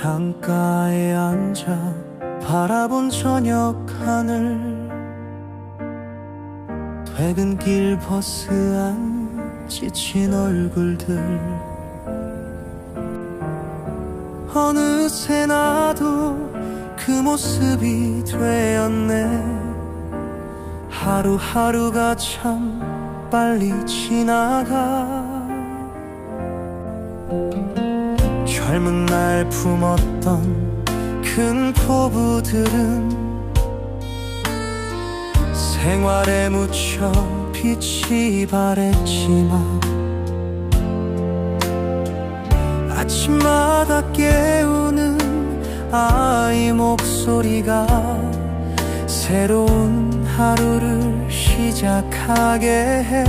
창가에 앉아 바라본 저녁 하늘. 퇴근길 버스 안 지친 얼굴들. 어느새 나도 그 모습이 되었네. 하루하루가 참 빨리 지나가 젊은 날 품었던 큰 포부들은 생활에 묻혀 빛이 바랬지만 아침마다 깨우는 아이 목소리가 새로운 하루를 시작하게 해.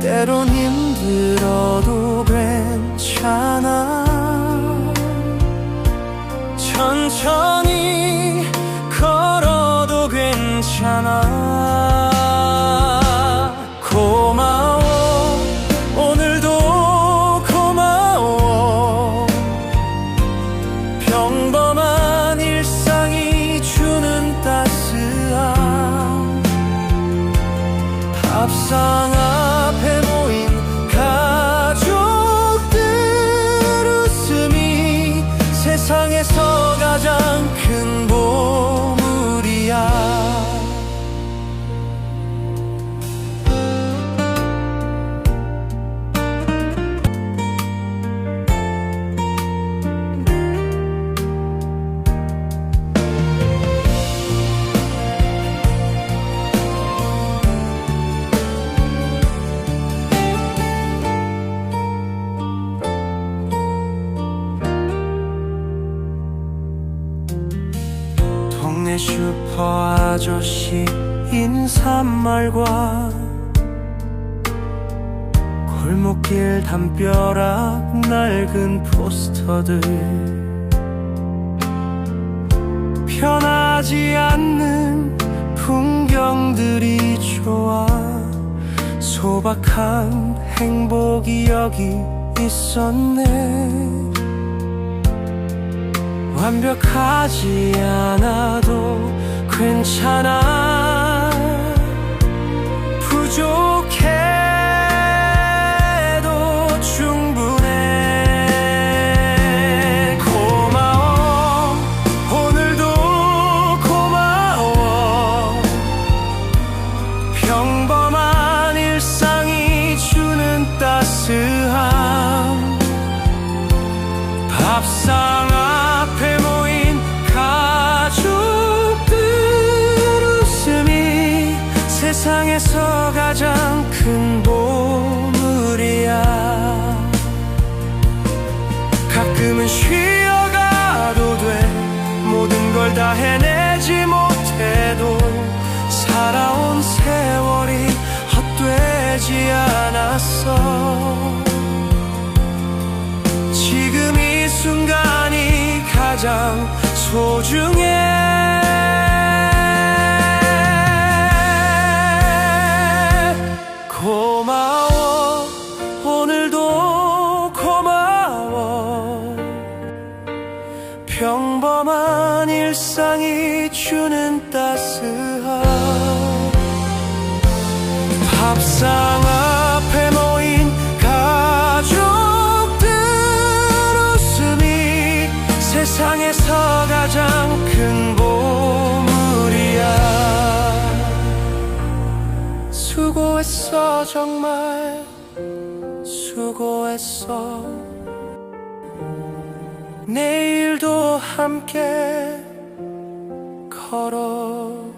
때론 힘 들어도 괜찮아. 천천히 걸어도 괜찮아. 고마워. 오늘도 고마워. 평범한 일상이 주는 따스함. 밥상 세상에서 가장 슈퍼 아저씨 인사말과 골목길 담벼락 낡은 포스터들 변하지 않는 풍경들이 좋아 소박한 행복이 여기 있었네 완벽하지 않아도 괜찮아. 부족해도 충분해. 고마워. 오늘도 고마워. 평범한 일상이 주는 따스함. 밥상 않았어. 지금 이 순간이 가장 소중해. 고마워. 오늘도 고마워. 평범한 일상이 주는 따스함. 밥상 수고했어 정말 수고했어. 내일도 함께 걸어가자